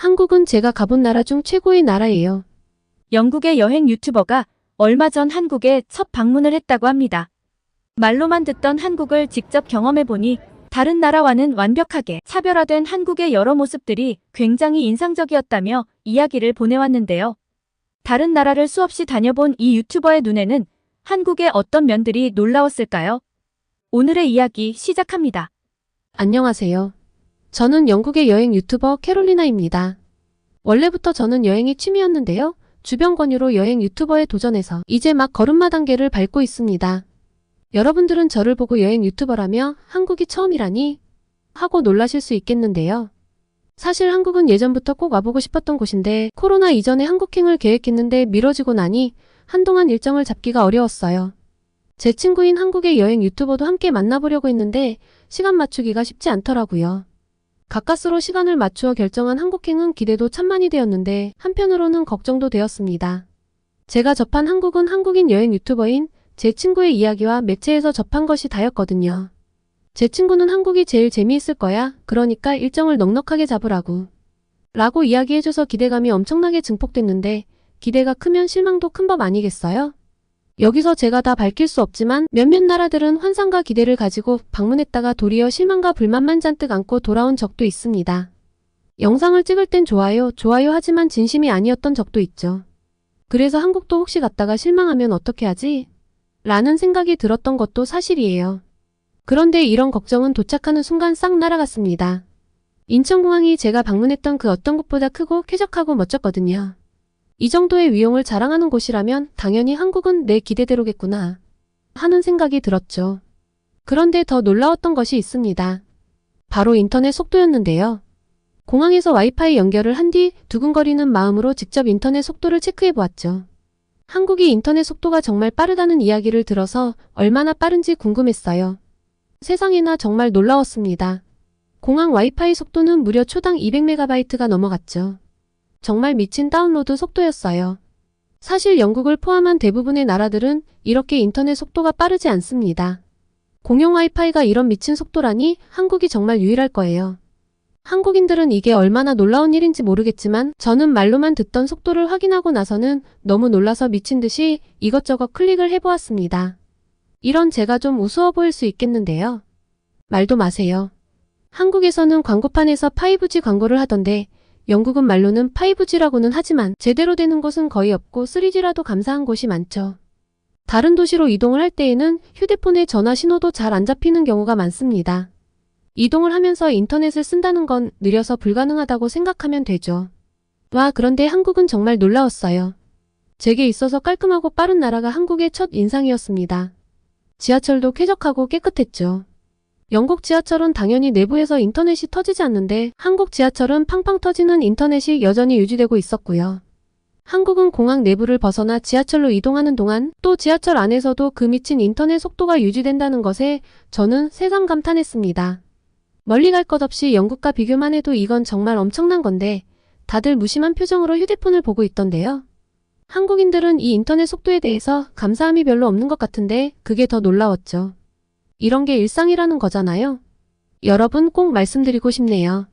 한국은 제가 가본 나라 중 최고의 나라예요. 영국의 여행 유튜버가 얼마 전 한국에 첫 방문을 했다고 합니다. 말로만 듣던 한국을 직접 경험해보니 다른 나라와는 완벽하게 차별화된 한국의 여러 모습들이 굉장히 인상적이었다며 이야기를 보내왔는데요. 다른 나라를 수없이 다녀본 이 유튜버의 눈에는 한국의 어떤 면들이 놀라웠을까요? 오늘의 이야기 시작합니다. 안녕하세요. 저는 영국의 여행 유튜버 캐롤리나입니다. 원래부터 저는 여행이 취미였는데요. 주변 권유로 여행 유튜버에 도전해서 이제 막 걸음마 단계를 밟고 있습니다. 여러분들은 저를 보고 여행 유튜버라며 한국이 처음이라니 하고 놀라실 수 있겠는데요. 사실 한국은 예전부터 꼭 와보고 싶었던 곳인데 코로나 이전에 한국행을 계획했는데 미뤄지고 나니 한동안 일정을 잡기가 어려웠어요. 제 친구인 한국의 여행 유튜버도 함께 만나보려고 했는데 시간 맞추기가 쉽지 않더라고요. 가까스로 시간을 맞추어 결정한 한국행은 기대도 천만이 되었는데 한편으로는 걱정도 되었습니다. 제가 접한 한국은 한국인 여행 유튜버인 제 친구의 이야기와 매체에서 접한 것이 다였거든요. 제 친구는 한국이 제일 재미있을 거야. 그러니까 일정을 넉넉하게 잡으라고. 라고 이야기해줘서 기대감이 엄청나게 증폭됐는데 기대가 크면 실망도 큰 법 아니겠어요? 여기서 제가 다 밝힐 수 없지만 몇몇 나라들은 환상과 기대를 가지고 방문했다가 도리어 실망과 불만만 잔뜩 안고 돌아온 적도 있습니다. 영상을 찍을 땐 좋아요, 좋아요 하지만 진심이 아니었던 적도 있죠. 그래서 한국도 혹시 갔다가 실망하면 어떻게 하지? 라는 생각이 들었던 것도 사실이에요. 그런데 이런 걱정은 도착하는 순간 싹 날아갔습니다. 인천공항이 제가 방문했던 그 어떤 곳보다 크고 쾌적하고 멋졌거든요. 이 정도의 위용을 자랑하는 곳이라면 당연히 한국은 내 기대대로겠구나 하는 생각이 들었죠. 그런데 더 놀라웠던 것이 있습니다. 바로 인터넷 속도였는데요. 공항에서 와이파이 연결을 한 뒤 두근거리는 마음으로 직접 인터넷 속도를 체크해 보았죠. 한국이 인터넷 속도가 정말 빠르다는 이야기를 들어서 얼마나 빠른지 궁금했어요. 세상에나 정말 놀라웠습니다. 공항 와이파이 속도는 무려 초당 200MB가 넘어갔죠. 정말 미친 다운로드 속도였어요. 사실 영국을 포함한 대부분의 나라들은 이렇게 인터넷 속도가 빠르지 않습니다. 공용 와이파이가 이런 미친 속도라니 한국이 정말 유일할 거예요. 한국인들은 이게 얼마나 놀라운 일인지 모르겠지만 저는 말로만 듣던 속도를 확인하고 나서는 너무 놀라서 미친 듯이 이것저것 클릭을 해보았습니다. 이런 제가 좀 우스워 보일 수 있겠는데요. 말도 마세요. 한국에서는 광고판에서 5G 광고를 하던데 영국은 말로는 5G라고는 하지만 제대로 되는 곳은 거의 없고 3G라도 감사한 곳이 많죠. 다른 도시로 이동을 할 때에는 휴대폰에 전화 신호도 잘 안 잡히는 경우가 많습니다. 이동을 하면서 인터넷을 쓴다는 건 느려서 불가능하다고 생각하면 되죠. 와, 그런데 한국은 정말 놀라웠어요. 제게 있어서 깔끔하고 빠른 나라가 한국의 첫 인상이었습니다. 지하철도 쾌적하고 깨끗했죠. 영국 지하철은 당연히 내부에서 인터넷이 터지지 않는데 한국 지하철은 팡팡 터지는 인터넷이 여전히 유지되고 있었고요. 한국은 공항 내부를 벗어나 지하철로 이동하는 동안 또 지하철 안에서도 그 미친 인터넷 속도가 유지된다는 것에 저는 새삼 감탄했습니다. 멀리 갈 것 없이 영국과 비교만 해도 이건 정말 엄청난 건데 다들 무심한 표정으로 휴대폰을 보고 있던데요. 한국인들은 이 인터넷 속도에 대해서 감사함이 별로 없는 것 같은데 그게 더 놀라웠죠. 이런 게 일상이라는 거잖아요. 여러분 꼭 말씀드리고 싶네요.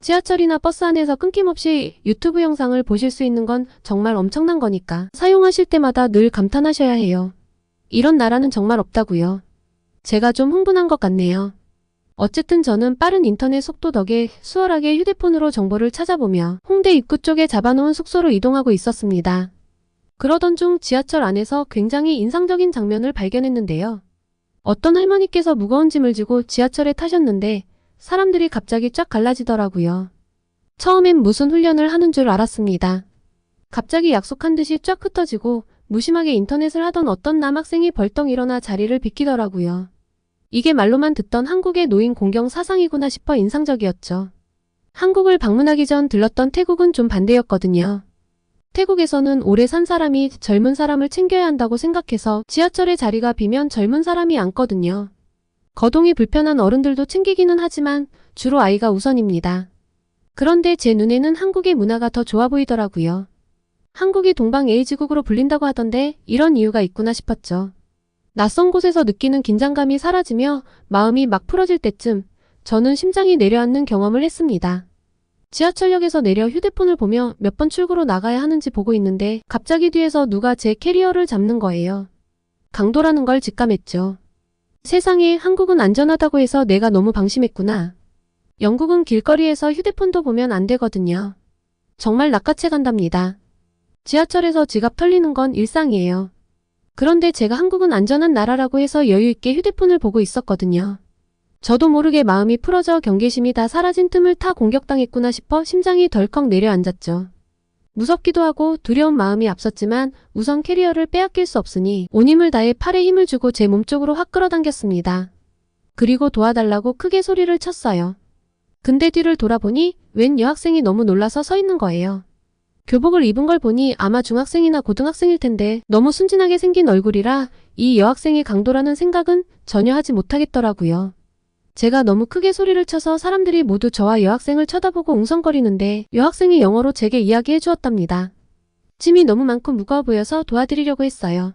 지하철이나 버스 안에서 끊김없이 유튜브 영상을 보실 수 있는 건 정말 엄청난 거니까 사용하실 때마다 늘 감탄하셔야 해요. 이런 나라는 정말 없다고요. 제가 좀 흥분한 것 같네요. 어쨌든 저는 빠른 인터넷 속도 덕에 수월하게 휴대폰으로 정보를 찾아보며 홍대 입구 쪽에 잡아놓은 숙소로 이동하고 있었습니다. 그러던 중 지하철 안에서 굉장히 인상적인 장면을 발견했는데요. 어떤 할머니께서 무거운 짐을 지고 지하철에 타셨는데 사람들이 갑자기 쫙 갈라지더라고요. 처음엔 무슨 훈련을 하는 줄 알았습니다. 갑자기 약속한 듯이 쫙 흩어지고 무심하게 인터넷을 하던 어떤 남학생이 벌떡 일어나 자리를 비키더라고요. 이게 말로만 듣던 한국의 노인 공경 사상이구나 싶어 인상적이었죠. 한국을 방문하기 전 들렀던 태국은 좀 반대였거든요. 태국에서는 오래 산 사람이 젊은 사람을 챙겨야 한다고 생각해서 지하철에 자리가 비면 젊은 사람이 앉거든요. 거동이 불편한 어른들도 챙기기는 하지만 주로 아이가 우선입니다. 그런데 제 눈에는 한국의 문화가 더 좋아 보이더라고요. 한국이 동방 에이지국으로 불린다고 하던데 이런 이유가 있구나 싶었죠. 낯선 곳에서 느끼는 긴장감이 사라지며 마음이 막 풀어질 때쯤 저는 심장이 내려앉는 경험을 했습니다. 지하철역에서 내려 휴대폰을 보며 몇 번 출구로 나가야 하는지 보고 있는데 갑자기 뒤에서 누가 제 캐리어를 잡는 거예요. 강도라는 걸 직감했죠. 세상에 한국은 안전하다고 해서 내가 너무 방심했구나. 영국은 길거리에서 휴대폰도 보면 안 되거든요. 정말 낚아채 간답니다. 지하철에서 지갑 털리는 건 일상이에요. 그런데 제가 한국은 안전한 나라라고 해서 여유있게 휴대폰을 보고 있었거든요. 저도 모르게 마음이 풀어져 경계심이 다 사라진 틈을 타 공격당했구나 싶어 심장이 덜컥 내려앉았죠. 무섭기도 하고 두려운 마음이 앞섰지만 우선 캐리어를 빼앗길 수 없으니 온 힘을 다해 팔에 힘을 주고 제 몸쪽으로 확 끌어당겼습니다. 그리고 도와달라고 크게 소리를 쳤어요. 근데 뒤를 돌아보니 웬 여학생이 너무 놀라서 서 있는 거예요. 교복을 입은 걸 보니 아마 중학생이나 고등학생일 텐데 너무 순진하게 생긴 얼굴이라 이 여학생이 강도라는 생각은 전혀 하지 못하겠더라고요. 제가 너무 크게 소리를 쳐서 사람들이 모두 저와 여학생을 쳐다보고 웅성거리는데 여학생이 영어로 제게 이야기해 주었답니다. 짐이 너무 많고 무거워 보여서 도와드리려고 했어요.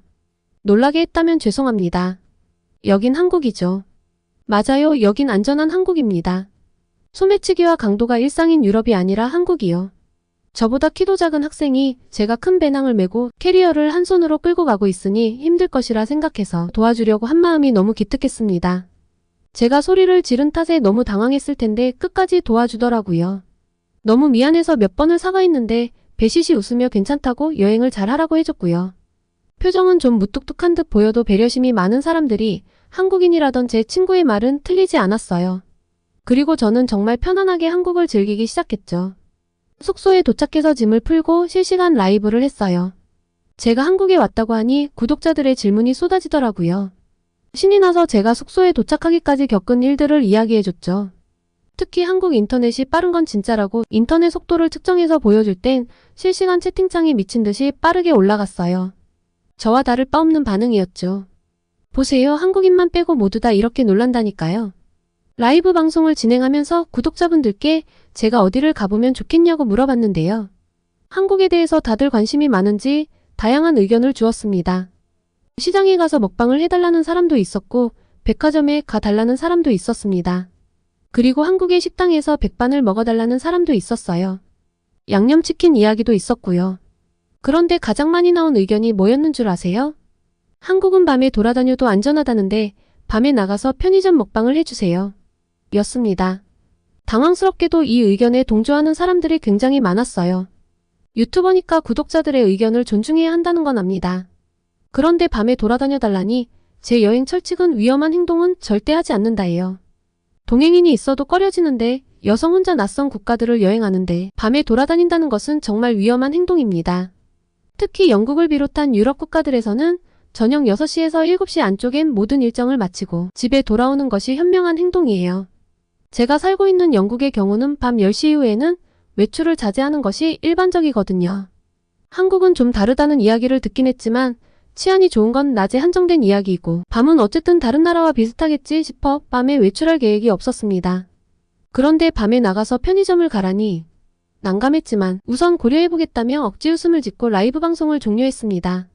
놀라게 했다면 죄송합니다. 여긴 한국이죠. 맞아요. 여긴 안전한 한국입니다. 소매치기와 강도가 일상인 유럽이 아니라 한국이요. 저보다 키도 작은 학생이 제가 큰 배낭을 메고 캐리어를 한 손으로 끌고 가고 있으니 힘들 것이라 생각해서 도와주려고 한 마음이 너무 기특했습니다. 제가 소리를 지른 탓에 너무 당황했을 텐데 끝까지 도와주더라고요. 너무 미안해서 몇 번을 사과했는데 배시시 웃으며 괜찮다고 여행을 잘 하라고 해줬고요. 표정은 좀 무뚝뚝한 듯 보여도 배려심이 많은 사람들이 한국인이라던 제 친구의 말은 틀리지 않았어요. 그리고 저는 정말 편안하게 한국을 즐기기 시작했죠. 숙소에 도착해서 짐을 풀고 실시간 라이브를 했어요. 제가 한국에 왔다고 하니 구독자들의 질문이 쏟아지더라고요. 신이 나서 제가 숙소에 도착하기까지 겪은 일들을 이야기해줬죠. 특히 한국 인터넷이 빠른 건 진짜라고 인터넷 속도를 측정해서 보여줄 땐 실시간 채팅창이 미친 듯이 빠르게 올라갔어요. 저와 다를 바 없는 반응이었죠. 보세요. 한국인만 빼고 모두 다 이렇게 놀란다니까요. 라이브 방송을 진행하면서 구독자분들께 제가 어디를 가보면 좋겠냐고 물어봤는데요. 한국에 대해서 다들 관심이 많은지 다양한 의견을 주었습니다. 시장에 가서 먹방을 해달라는 사람도 있었고, 백화점에 가달라는 사람도 있었습니다. 그리고 한국의 식당에서 백반을 먹어달라는 사람도 있었어요. 양념치킨 이야기도 있었고요. 그런데 가장 많이 나온 의견이 뭐였는 줄 아세요? 한국은 밤에 돌아다녀도 안전하다는데 밤에 나가서 편의점 먹방을 해주세요. 였습니다. 당황스럽게도 이 의견에 동조하는 사람들이 굉장히 많았어요. 유튜버니까 구독자들의 의견을 존중해야 한다는 건 압니다. 그런데 밤에 돌아다녀 달라니 제 여행 철칙은 위험한 행동은 절대 하지 않는다예요. 동행인이 있어도 꺼려지는데 여성 혼자 낯선 국가들을 여행하는데 밤에 돌아다닌다는 것은 정말 위험한 행동입니다. 특히 영국을 비롯한 유럽 국가들에서는 저녁 6시에서 7시 안쪽엔 모든 일정을 마치고 집에 돌아오는 것이 현명한 행동이에요. 제가 살고 있는 영국의 경우는 밤 10시 이후에는 외출을 자제하는 것이 일반적이거든요. 한국은 좀 다르다는 이야기를 듣긴 했지만 치안이 좋은 건 낮에 한정된 이야기이고 밤은 어쨌든 다른 나라와 비슷하겠지 싶어 밤에 외출할 계획이 없었습니다. 그런데 밤에 나가서 편의점을 가라니 난감했지만 우선 고려해보겠다며 억지 웃음을 짓고 라이브 방송을 종료했습니다.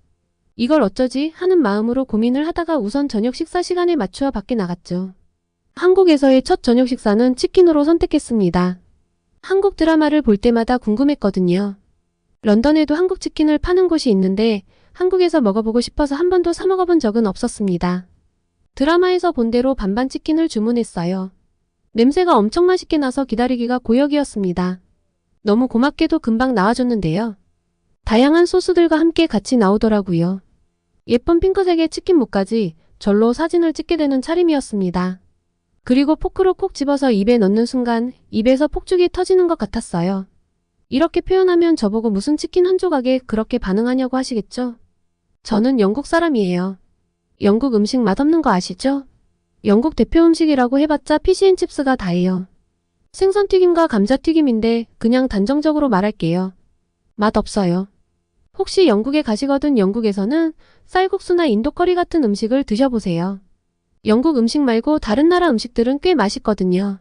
이걸 어쩌지 하는 마음으로 고민을 하다가 우선 저녁 식사 시간에 맞추어 밖에 나갔죠. 한국에서의 첫 저녁 식사는 치킨으로 선택했습니다. 한국 드라마를 볼 때마다 궁금했거든요. 런던에도 한국 치킨을 파는 곳이 있는데 한국에서 먹어보고 싶어서 한 번도 사 먹어본 적은 없었습니다. 드라마에서 본 대로 반반 치킨을 주문했어요. 냄새가 엄청 맛있게 나서 기다리기가 고역이었습니다. 너무 고맙게도 금방 나와줬는데요. 다양한 소스들과 함께 같이 나오더라고요. 예쁜 핑크색의 치킨 무까지 절로 사진을 찍게 되는 차림이었습니다. 그리고 포크로 콕 집어서 입에 넣는 순간 입에서 폭죽이 터지는 것 같았어요. 이렇게 표현하면 저보고 무슨 치킨 한 조각에 그렇게 반응하냐고 하시겠죠? 저는 영국 사람이에요. 영국 음식 맛없는 거 아시죠? 영국 대표 음식이라고 해봤자 피시앤칩스가 다예요. 생선튀김과 감자튀김인데 그냥 단정적으로 말할게요. 맛 없어요. 혹시 영국에 가시거든 영국에서는 쌀국수나 인도커리 같은 음식을 드셔보세요. 영국 음식 말고 다른 나라 음식들은 꽤 맛있거든요.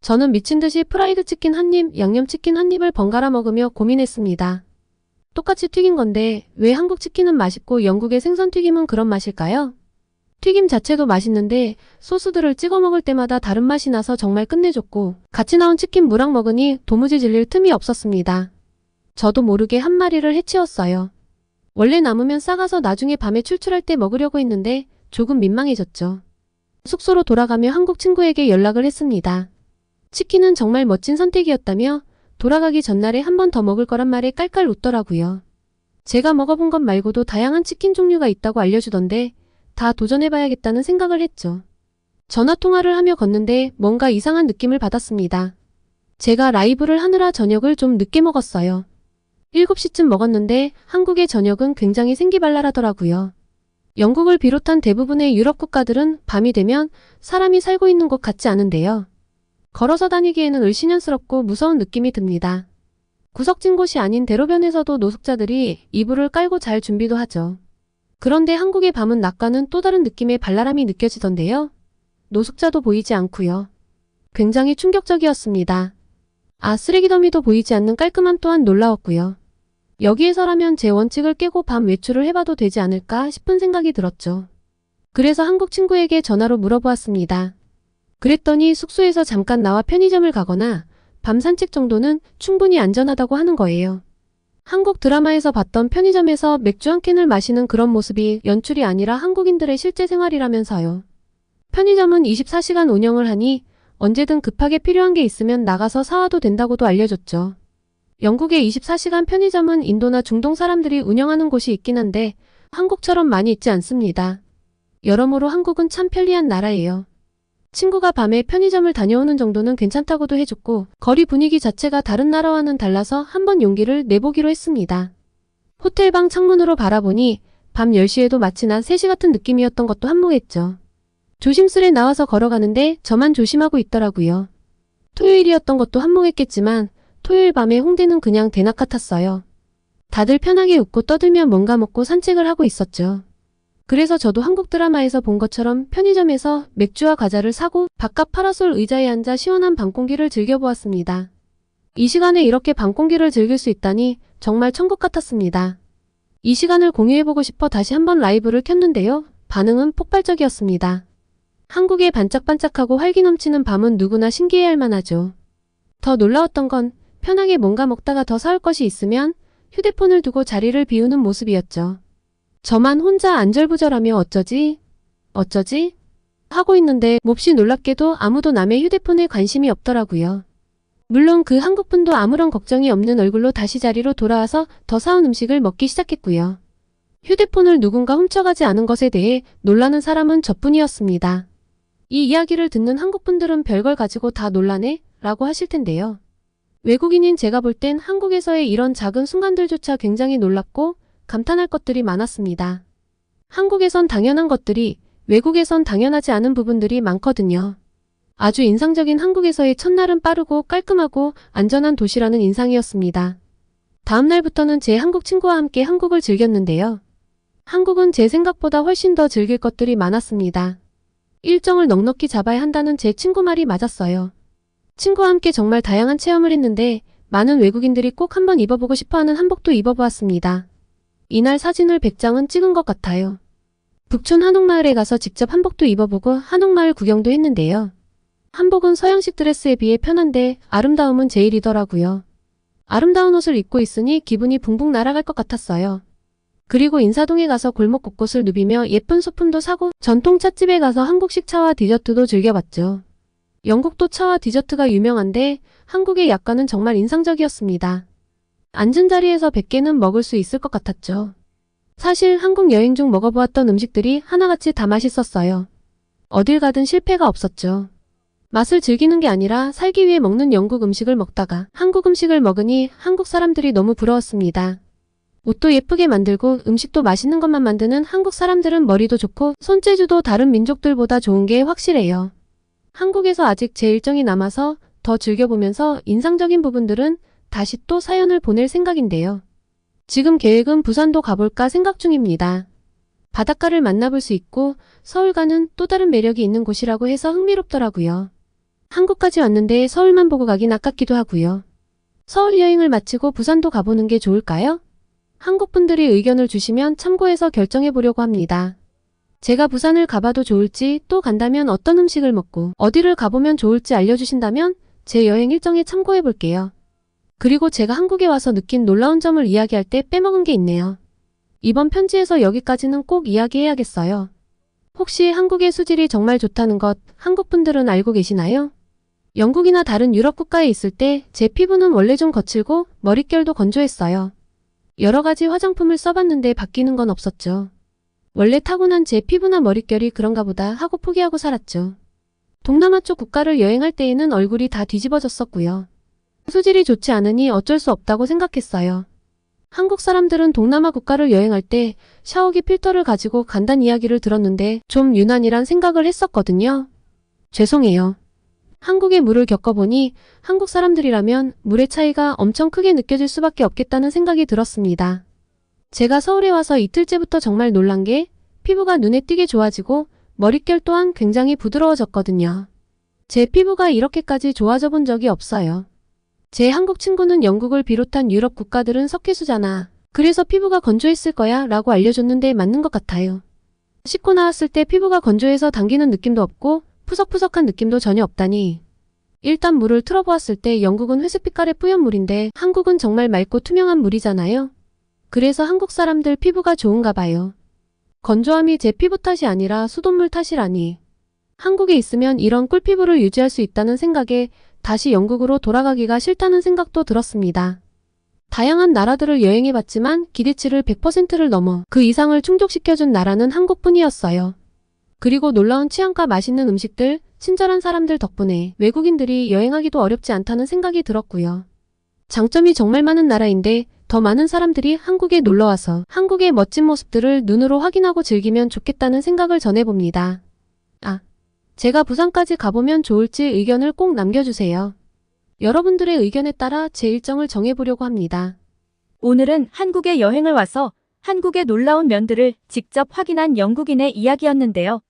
저는 미친 듯이 프라이드 치킨 한 입, 양념치킨 한 입을 번갈아 먹으며 고민했습니다. 똑같이 튀긴 건데 왜 한국 치킨은 맛있고 영국의 생선 튀김은 그런 맛일까요? 튀김 자체도 맛있는데 소스들을 찍어 먹을 때마다 다른 맛이 나서 정말 끝내줬고 같이 나온 치킨 무랑 먹으니 도무지 질릴 틈이 없었습니다. 저도 모르게 한 마리를 해치웠어요. 원래 남으면 싸가서 나중에 밤에 출출할 때 먹으려고 했는데 조금 민망해졌죠. 숙소로 돌아가며 한국 친구에게 연락을 했습니다. 치킨은 정말 멋진 선택이었다며 돌아가기 전날에 한 번 더 먹을 거란 말에 깔깔 웃더라고요. 제가 먹어본 것 말고도 다양한 치킨 종류가 있다고 알려주던데 다 도전해봐야겠다는 생각을 했죠. 전화 통화를 하며 걷는데 뭔가 이상한 느낌을 받았습니다. 제가 라이브를 하느라 저녁을 좀 늦게 먹었어요. 7시쯤 먹었는데 한국의 저녁은 굉장히 생기발랄하더라고요. 영국을 비롯한 대부분의 유럽 국가들은 밤이 되면 사람이 살고 있는 곳 같지 않은데요. 걸어서 다니기에는 을씨년스럽고 무서운 느낌이 듭니다. 구석진 곳이 아닌 대로변에서도 노숙자들이 이불을 깔고 잘 준비도 하죠. 그런데 한국의 밤은 낮과는 또 다른 느낌의 발랄함이 느껴지던데요. 노숙자도 보이지 않고요. 굉장히 충격적이었습니다. 아, 쓰레기 더미도 보이지 않는 깔끔함 또한 놀라웠고요. 여기에서라면 제 원칙을 깨고 밤 외출을 해봐도 되지 않을까 싶은 생각이 들었죠. 그래서 한국 친구에게 전화로 물어보았습니다. 그랬더니 숙소에서 잠깐 나와 편의점을 가거나 밤 산책 정도는 충분히 안전하다고 하는 거예요. 한국 드라마에서 봤던 편의점에서 맥주 한 캔을 마시는 그런 모습이 연출이 아니라 한국인들의 실제 생활이라면서요. 편의점은 24시간 운영을 하니 언제든 급하게 필요한 게 있으면 나가서 사와도 된다고도 알려줬죠. 영국의 24시간 편의점은 인도나 중동 사람들이 운영하는 곳이 있긴 한데 한국처럼 많이 있지 않습니다. 여러모로 한국은 참 편리한 나라예요. 친구가 밤에 편의점을 다녀오는 정도는 괜찮다고도 해줬고 거리 분위기 자체가 다른 나라와는 달라서 한번 용기를 내보기로 했습니다. 호텔방 창문으로 바라보니 밤 10시에도 마치 난 3시 같은 느낌이었던 것도 한몫했죠. 조심스레 나와서 걸어가는데 저만 조심하고 있더라고요. 토요일이었던 것도 한몫했겠지만 토요일 밤에 홍대는 그냥 대낮 같았어요. 다들 편하게 웃고 떠들며 뭔가 먹고 산책을 하고 있었죠. 그래서 저도 한국 드라마에서 본 것처럼 편의점에서 맥주와 과자를 사고 바깥 파라솔 의자에 앉아 시원한 밤 공기를 즐겨보았습니다. 이 시간에 이렇게 밤 공기를 즐길 수 있다니 정말 천국 같았습니다. 이 시간을 공유해보고 싶어 다시 한번 라이브를 켰는데요. 반응은 폭발적이었습니다. 한국의 반짝반짝하고 활기 넘치는 밤은 누구나 신기해할 만하죠. 더 놀라웠던 건 편하게 뭔가 먹다가 더 사올 것이 있으면 휴대폰을 두고 자리를 비우는 모습이었죠. 저만 혼자 안절부절하며 어쩌지? 어쩌지? 하고 있는데 몹시 놀랍게도 아무도 남의 휴대폰에 관심이 없더라고요. 물론 그 한국분도 아무런 걱정이 없는 얼굴로 다시 자리로 돌아와서 더 사온 음식을 먹기 시작했고요. 휴대폰을 누군가 훔쳐가지 않은 것에 대해 놀라는 사람은 저뿐이었습니다. 이 이야기를 듣는 한국분들은 별걸 가지고 다 놀라네? 라고 하실 텐데요. 외국인인 제가 볼 땐 한국에서의 이런 작은 순간들조차 굉장히 놀랍고 감탄할 것들이 많았습니다. 한국에선 당연한 것들이 외국에선 당연하지 않은 부분들이 많거든요. 아주 인상적인 한국에서의 첫날은 빠르고 깔끔하고 안전한 도시라는 인상이었습니다. 다음 날부터는 제 한국 친구와 함께 한국을 즐겼는데요. 한국은 제 생각보다 훨씬 더 즐길 것들이 많았습니다. 일정을 넉넉히 잡아야 한다는 제 친구 말이 맞았어요. 친구와 함께 정말 다양한 체험을 했는데 많은 외국인들이 꼭 한번 입어보고 싶어하는 한복도 입어보았습니다. 이날 사진을 100장은 찍은 것 같아요. 북촌 한옥마을에 가서 직접 한복도 입어보고 한옥마을 구경도 했는데요. 한복은 서양식 드레스에 비해 편한데 아름다움은 제일이더라고요. 아름다운 옷을 입고 있으니 기분이 붕붕 날아갈 것 같았어요. 그리고 인사동에 가서 골목 곳곳을 누비며 예쁜 소품도 사고 전통 찻집에 가서 한국식 차와 디저트도 즐겨봤죠. 영국도 차와 디저트가 유명한데 한국의 약과는 정말 인상적이었습니다. 앉은 자리에서 100개는 먹을 수 있을 것 같았죠. 사실 한국 여행 중 먹어보았던 음식들이 하나같이 다 맛있었어요. 어딜 가든 실패가 없었죠. 맛을 즐기는 게 아니라 살기 위해 먹는 영국 음식을 먹다가 한국 음식을 먹으니 한국 사람들이 너무 부러웠습니다. 옷도 예쁘게 만들고 음식도 맛있는 것만 만드는 한국 사람들은 머리도 좋고 손재주도 다른 민족들보다 좋은 게 확실해요. 한국에서 아직 제 일정이 남아서 더 즐겨보면서 인상적인 부분들은 다시 또 사연을 보낼 생각인데요. 지금 계획은 부산도 가볼까 생각 중입니다. 바닷가를 만나볼 수 있고 서울과는 또 다른 매력이 있는 곳이라고 해서 흥미롭더라고요. 한국까지 왔는데 서울만 보고 가긴 아깝기도 하고요. 서울 여행을 마치고 부산도 가보는 게 좋을까요? 한국 분들이 의견을 주시면 참고해서 결정해 보려고 합니다. 제가 부산을 가봐도 좋을지 또 간다면 어떤 음식을 먹고 어디를 가보면 좋을지 알려주신다면 제 여행 일정에 참고해 볼게요. 그리고 제가 한국에 와서 느낀 놀라운 점을 이야기할 때 빼먹은 게 있네요. 이번 편지에서 여기까지는 꼭 이야기해야겠어요. 혹시 한국의 수질이 정말 좋다는 것 한국 분들은 알고 계시나요? 영국이나 다른 유럽 국가에 있을 때 제 피부는 원래 좀 거칠고 머릿결도 건조했어요. 여러 가지 화장품을 써봤는데 바뀌는 건 없었죠. 원래 타고난 제 피부나 머릿결이 그런가 보다 하고 포기하고 살았죠. 동남아 쪽 국가를 여행할 때에는 얼굴이 다 뒤집어졌었고요. 수질이 좋지 않으니 어쩔 수 없다고 생각했어요. 한국 사람들은 동남아 국가를 여행할 때 샤워기 필터를 가지고 간단 이야기를 들었는데 좀 유난이란 생각을 했었거든요. 죄송해요. 한국의 물을 겪어보니 한국 사람들이라면 물의 차이가 엄청 크게 느껴질 수밖에 없겠다는 생각이 들었습니다. 제가 서울에 와서 이틀째부터 정말 놀란 게 피부가 눈에 띄게 좋아지고 머릿결 또한 굉장히 부드러워졌거든요. 제 피부가 이렇게까지 좋아져 본 적이 없어요. 제 한국 친구는 영국을 비롯한 유럽 국가들은 석회수잖아. 그래서 피부가 건조했을 거야 라고 알려줬는데 맞는 것 같아요. 씻고 나왔을 때 피부가 건조해서 당기는 느낌도 없고 푸석푸석한 느낌도 전혀 없다니. 일단 물을 틀어보았을 때 영국은 회색 빛깔의 뿌연 물인데 한국은 정말 맑고 투명한 물이잖아요. 그래서 한국 사람들 피부가 좋은가 봐요. 건조함이 제 피부 탓이 아니라 수돗물 탓이라니. 한국에 있으면 이런 꿀피부를 유지할 수 있다는 생각에 다시 영국으로 돌아가기가 싫다는 생각도 들었습니다. 다양한 나라들을 여행해봤지만 기대치를 100%를 넘어 그 이상을 충족시켜준 나라는 한국뿐이었어요. 그리고 놀라운 취향과 맛있는 음식들, 친절한 사람들 덕분에 외국인들이 여행하기도 어렵지 않다는 생각이 들었고요. 장점이 정말 많은 나라인데 더 많은 사람들이 한국에 놀러와서 한국의 멋진 모습들을 눈으로 확인하고 즐기면 좋겠다는 생각을 전해봅니다. 아, 제가 부산까지 가보면 좋을지 의견을 꼭 남겨주세요. 여러분들의 의견에 따라 제 일정을 정해보려고 합니다. 오늘은 한국에 여행을 와서 한국의 놀라운 면들을 직접 확인한 영국인의 이야기였는데요.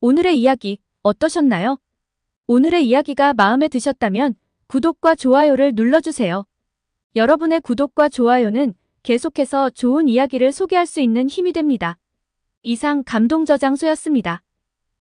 오늘의 이야기 어떠셨나요? 오늘의 이야기가 마음에 드셨다면 구독과 좋아요를 눌러주세요. 여러분의 구독과 좋아요는 계속해서 좋은 이야기를 소개할 수 있는 힘이 됩니다. 이상 감동 저장소였습니다.